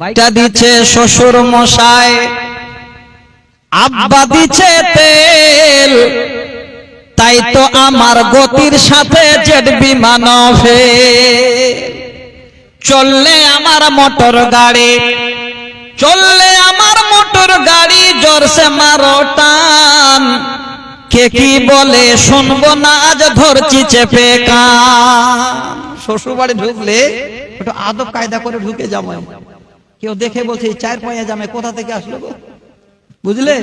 বাইকটা দিচ্ছে শ্বশুর মশাই, আব্বা দিচ্ছে তেল। তাই তো আমার গতির সাথে জেড বিমান চললে আমার মোটর গাড়ি, চললে আমার মোটর গাড়ি জোরসে মারো টান। কে কি বলে শুনব না, আজ ধরছি চেপে কান। শ্বশুর বাড়ি ঢুকলে একটু আদব কায়দা করে ঢুকে জামাই কেউ দেখে বলছে চার পাঁয়া জামাই কোথা থেকে আসলো গো? বুঝলে?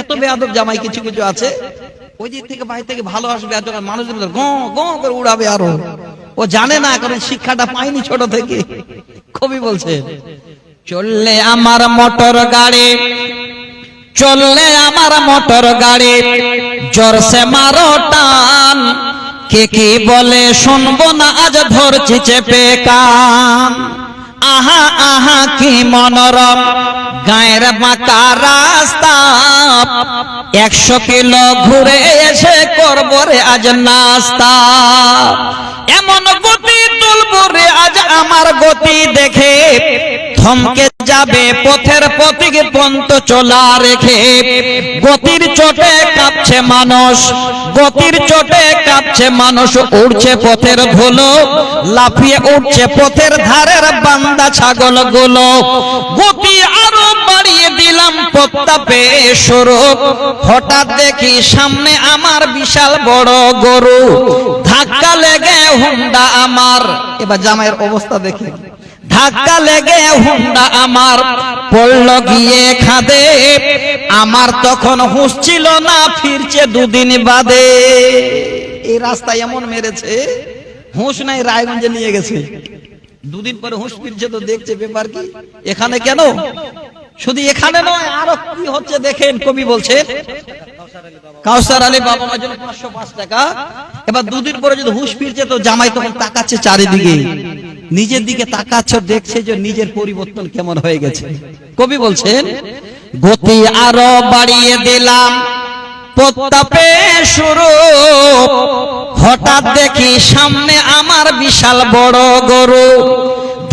এত বেয়াদব জামাই কিছু কিছু আছে। ওই দিক থেকে বাইরে থেকে ভালো আসবে আর যখন মধ্যে গঁ গঁ করে উড়াবে আরও। ও জানে না কারণ শিক্ষাটা পায়নি ছোট থেকে। কবি বলছে চললে আমার মোটর গাড়ি চললে আমার মোটর গাড়ি জোরসে মারো টান। কে কি বলে শুনব না আজ ধরছি চেপে কান। আহা আহা, কি মনোরম। গায়ের বাঁকা রাস্তা। একশো কিলো ঘুরে এসে করব রে আজ নাস্তা। এমন গতি তুলবো রে আজ আমার গতি দেখে। থমকে যাবে, পথের পথিক পন্ত চলা রেখে। গতির চোটে কাঁপছে মানুষ, গতির চোটে কাঁপছে মানুষ, উড়ছে পথের ধুলো, লাফিয়ে উঠছে পথের ধারের বান্দা ছাগলগুলো। গতি আরও বাড়িয়ে দিলাম পত্তা পেয়ে সরু হঠাৎ দেখি সামনে আমার বিশাল বড় গরু। ধাক্কা লেগে হুন্ডা আমার। এবার জামাইয়ের অবস্থা দেখি। ধাক্কা লেগে হুন্ডা আমার পড়ল গিয়ে খাদে। আমার তখন হুঁশ ছিল না, ফিরছে দুদিন বাদে। এই রাস্তা এমন মেরেছে, হুঁশ নাই, রায়গঞ্জে নিয়ে গেছে। দুদিন পরে হুঁশ ফিরছে তো দেখছে ব্যাপার কি, এখানে কেন? শুধু এখানে নয়, আরও কি হচ্ছে দেখেন, কবি বলছে। কাউসার আলী বাবা মার জন্য পাঁচশো পাঁচ টাকা। এবার দুদিন পরে যদি হুঁশ ফিরছে তো জামাই তখন তাকাচ্ছে চারিদিকে। নিজের দিকে তাকাচ্ছে, দেখছে যে নিজের পরিবর্তন কেমন হয়ে গেছে। কবি বলছেন, গতি আরও বাড়িয়ে দিলাম প্রত্তাপে শুরু। হঠাৎ দেখি সামনে আমার বিশাল বড় গরু।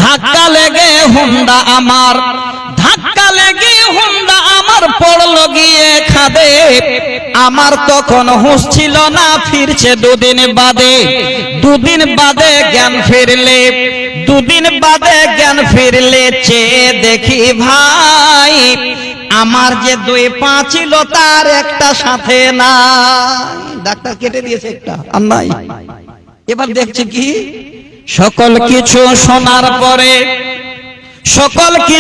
ধাক্কা লেগে হুন্ডা আমার, ধাক্কা লেগে হুন্ডা আমার পড়ল গিয়ে খাদে। আমার তখন হুঁশ ছিল না, ফিরছে দুদিন বাদে। দুদিন বাদে জ্ঞান ফিরলে। দুদিন বাদে জ্ঞান ফিরলে চেয়ে দেখি ভাই, আমার যে দুই পা ছিল তার একটা সাথে না ডাক্তার কেটে দিয়েছে একটা, আর নাই। এবার দেখছে কি? সকল কিছু শোনার পরে, সকল